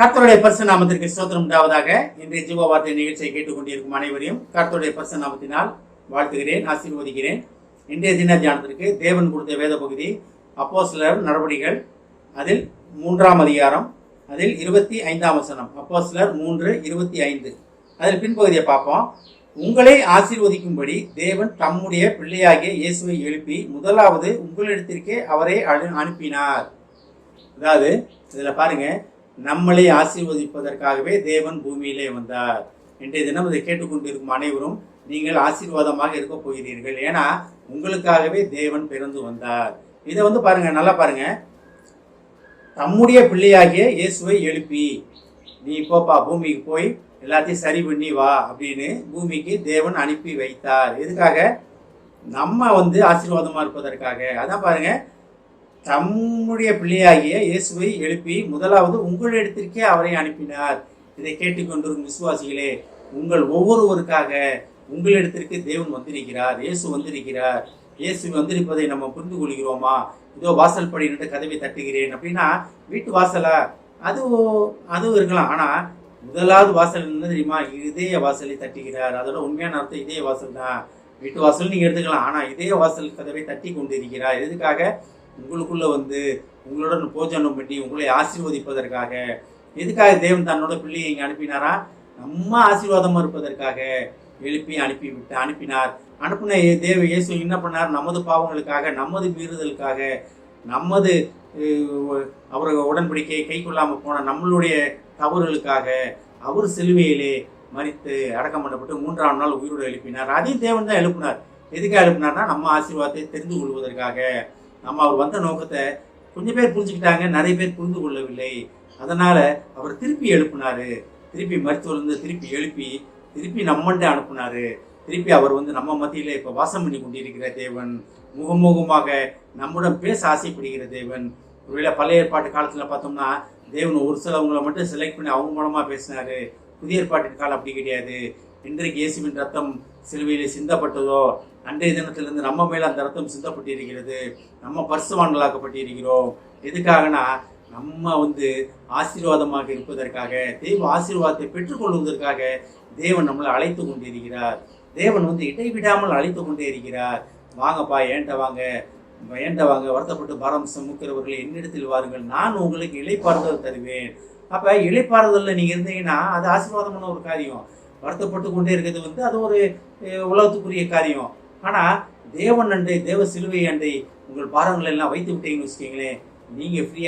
கர்த்தருடைய பரிசு நாமத்திற்கு ஸ்தோத்திரம் உண்டாவதாக. இன்றைய ஜீவ வார்த்தை நிகழ்ச்சியை கேட்டுக்கொண்டிருக்கும் அனைவரையும் கர்த்தருடைய பரிசு நாமத்தினால் வாழ்த்துகிறேன் ஆசீர்வதிக்கிறேன். இன்றைய தின தியானத்திற்கு தேவன் கொடுத்த வேத பகுதி அப்போஸ்லர் நடவடிகள் அதில் மூன்றாம் அதிகாரம் அதில் இருபத்தி ஐந்தாம் வசனம் அப்போஸ்லர் மூன்று இருபத்தி ஐந்து அதில் பின்பகுதியை பார்ப்போம். உங்களை ஆசீர்வதிக்கும்படி தேவன் தம்முடைய பிள்ளையாகிய இயேசுவை எழுப்பி முதலாவது உங்களிடத்திற்கே அவரை அனு- அனுப்பினார். அதாவது இதில் பாருங்கள் நம்மளை ஆசீர்வதிப்பதற்காகவே தேவன் பூமியிலே வந்தார். இன்றைய தினம் இதை கேட்டுக்கொண்டிருக்கும் அனைவரும் நீங்கள் ஆசீர்வாதமாக இருக்க போகிறீர்கள். ஏன்னா உங்களுக்காகவே தேவன் பிறந்து வந்தார். இதை வந்து பாருங்க நல்லா பாருங்க. தம்முடைய பிள்ளையாகிய இயேசுவை எழுப்பி நீ போப்பா பூமிக்கு போய் எல்லாத்தையும் சரி பண்ணி வா அப்படின்னு பூமிக்கு தேவன் அனுப்பி வைத்தார். எதுக்காக? நம்ம வந்து ஆசீர்வாதமாக இருப்பதற்காக. அதான் பாருங்கள் தம்முடைய பிள்ளையாகிய இயேசுவை எழுப்பி முதலாவது உங்களிடத்திற்கே அவரை அனுப்பினார். இதை கேட்டுக்கொண்டிருக்கும் விசுவாசிகளே உங்கள் ஒவ்வொருவருக்காக உங்களிடத்திற்கு தேவன் வந்திருக்கிறார் இயேசு வந்திருக்கிறார். இயேசு வந்திருப்பதை நம்ம புரிந்து கொள்கிறோமா? இதோ வாசல் படி நின்று கதவை தட்டுகிறேன் அப்படின்னா வீட்டு வாசலா? அது அதுவும் இருக்கலாம். ஆனால் முதலாவது வாசல் என்ன தெரியுமா? இதய வாசலை தட்டுகிறார். அதோட உண்மையான அர்த்தம் இதய வாசல் தான் வீட்டு வாசல் நீங்கள் எடுத்துக்கலாம். ஆனால் இதய வாசல் கதவை தட்டி கொண்டிருக்கிறார் எதுக்காக? உங்களுக்குள்ளே வந்து உங்களுடன் போஜனம் பண்ணி உங்களை ஆசீர்வதிப்பதற்காக எதுக்காக தேவன் தன்னோட பிள்ளையை இங்கே அனுப்பினாரா? நம்ம ஆசீர்வாதமாக இருப்பதற்காக எழுப்பி அனுப்பி விட்டு அனுப்பினார். அனுப்பின தேவ இயேசு என்ன பண்ணார்? நமது பாவங்களுக்காக நமது மீறுதலுக்காக நமது அஹ், அவர் உடன்படிக்கையை கை கொள்ளாமல் போன நம்மளுடைய தவறுகளுக்காக அவர் சிலுவையிலே மறித்து அடக்கம் பண்ணப்பட்டு மூன்றாம் நாள் உயிரோடு எழுப்பினார். அதையும் தேவன் தான் எழுப்பினார். எதுக்காக எழுப்பினார்னா நம்ம ஆசீர்வாதத்தை தெரிந்து கொள்வதற்காக. நம்ம அவர் வந்த நோக்கத்தை கொஞ்சம் பேர் புரிஞ்சுக்கிட்டாங்க நிறைய பேர் புரிந்து கொள்ளவில்லை. அதனால் அவர் திருப்பி எழுப்பினார். திருப்பி மருத்துவர்லேருந்து திருப்பி எழுப்பி திருப்பி நம்மண்ட அனுப்பினார். திருப்பி அவர் வந்து நம்ம மத்தியில் இப்போ வாசம் பண்ணி கொண்டிருக்கிற தேவன் முகமுகமாக நம்முடன் பேச ஆசைப்படுகிற தேவன். ஒருவேளை பழைய ஏற்பாட்டு காலத்தில் பார்த்தோம்னா தேவன் ஒரு சிலவங்களை மட்டும் செலக்ட் பண்ணி அவங்க மூலமாக பேசினாரு. புதிய ஏற்பாட்டின் காலம் அப்படி கிடையாது. இன்றைக்கு இயேசுவின் ரத்தம் சிலுவையில் சிந்தப்பட்டதோ அன்றைய தினத்திலிருந்து நம்ம மேலே அந்த ரத்தம் சிந்தப்பட்டிருக்கிறது. நம்ம பரிசுவான்களாக்கப்பட்டிருக்கிறோம் எதுக்காகனா நம்ம வந்து ஆசீர்வாதமாக இருப்பதற்காக தெய்வ ஆசீர்வாதத்தை பெற்றுக்கொள்வதற்காக தேவன் நம்மளை அழைத்து கொண்டிருக்கிறார். தேவன் வந்து இடைவிடாமல் அழைத்து கொண்டே இருக்கிறார். வாங்கப்பா ஏண்ட வாங்க? ஏண்ட வாங்க? வருத்தப்பட்டு பாரம் சுமக்கிறவர்களை என்னிடத்தில் வாருங்கள். நான் உங்களுக்கு இலைப்பாறுதல் தருவேன். அப்போ இழைப்பார்தலில் நீங்கள் இருந்தீங்கன்னா அது ஆசீர்வாதமான ஒரு காரியம். வருத்தப்பட்டு கொண்டே இருக்கிறது வந்து அது ஒரு உலகத்துக்குரிய காரியம். ஆனால் தேவன் அண்டை தேவ சிலுவை அண்டை உங்கள் பாரங்கள் எல்லாம் வைத்து விட்டீங்கன்னு வச்சுக்கீங்களேன் நீங்கள் ஃப்ரீ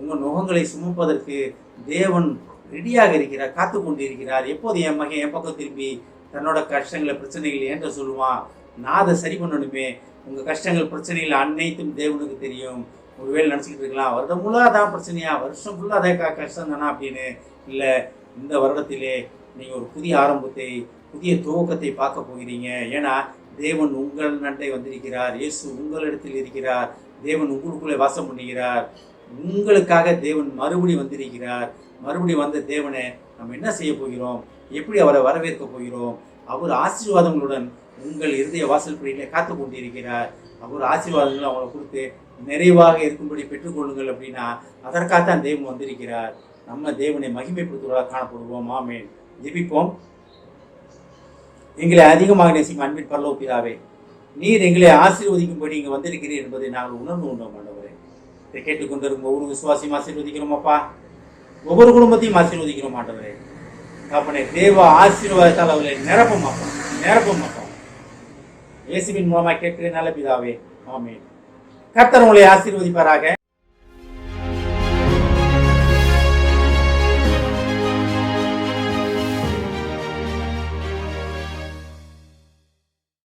உங்கள் நுகங்களை சுமப்பதற்கு தேவன் ரெடியாக இருக்கிறார் காத்து கொண்டு இருக்கிறார் எப்போது என் மகன் என் பக்கம் திரும்பி தன்னோட கஷ்டங்களை பிரச்சனைகள் ஏன்ற சொல்லுவான்? நான் அதை சரி பண்ணணுமே. உங்கள் கஷ்டங்கள் பிரச்சனைகள் அனைத்தும் தேவனுக்கு தெரியும். ஒருவேளை நினச்சிக்கிட்டு இருக்கலாம். வருடம் ஃபுல்லாக அதான் பிரச்சனையா? வருஷம் ஃபுல்லாக அதே கஷ்டம் தானா அப்படின்னு? இல்லை இந்த வருடத்திலே நீங்கள் ஒரு புதிய ஆரம்பத்தை புதிய துவக்கத்தை பார்க்க போகிறீங்க. ஏன்னா தேவன் உங்கள் நண்டை வந்திருக்கிறார். இயேசு உங்களிடத்தில் இருக்கிறார். தேவன் உங்களுக்குள்ளே வாசம் பண்ணுகிறார். உங்களுக்காக தேவன் மறுபடி வந்திருக்கிறார். மறுபடி வந்த தேவனை நம்ம என்ன செய்ய போகிறோம்? எப்படி அவரை வரவேற்க போகிறோம்? அவர் ஆசீர்வாதங்களுடன் உங்கள் இருதய வாசல் படியிலே காத்து கொண்டிருக்கிறார். அவர் ஆசீர்வாதங்களை அவங்களை கொடுத்து நிறைவாக இருக்கும்படி பெற்றுக்கொள்ளுங்கள் அப்படின்னா அதற்காகத்தான் தேவன் வந்திருக்கிறார். நம்ம தேவனை மகிமைப்படுத்துவதாக காணப்படுவோம். ஆமேன். ஜெபிப்போம். எங்களை அதிகமாக நேசிக்கும் அன்பின் பல்லவ பிதாவே நீர் எங்களை ஆசீர்வதிக்கும்படி இங்கே வந்திருக்கிறீர் என்பதை நாங்கள் உணர்ந்து கொண்டோம் ஆண்டவரே. இதை கேட்டுக்கொண்டிருக்கும் ஒவ்வொரு விசுவாசியும் ஆசீர்வதிக்கிறோம் அப்பா. ஒவ்வொரு குடும்பத்தையும் ஆசீர்வதிக்கிறோம் ஆண்டவரே. அப்பனே தேவ ஆசீர்வாதத்தால் அவர்களை நிரப்பும் அப்பா. நிரப்பும் அப்பா. இயேசுவின் மூலமாக கேட்கிறேன் நல்ல பிதாவே ஆமே கர்த்தர் உங்களை ஆசீர்வதிப்பாராக.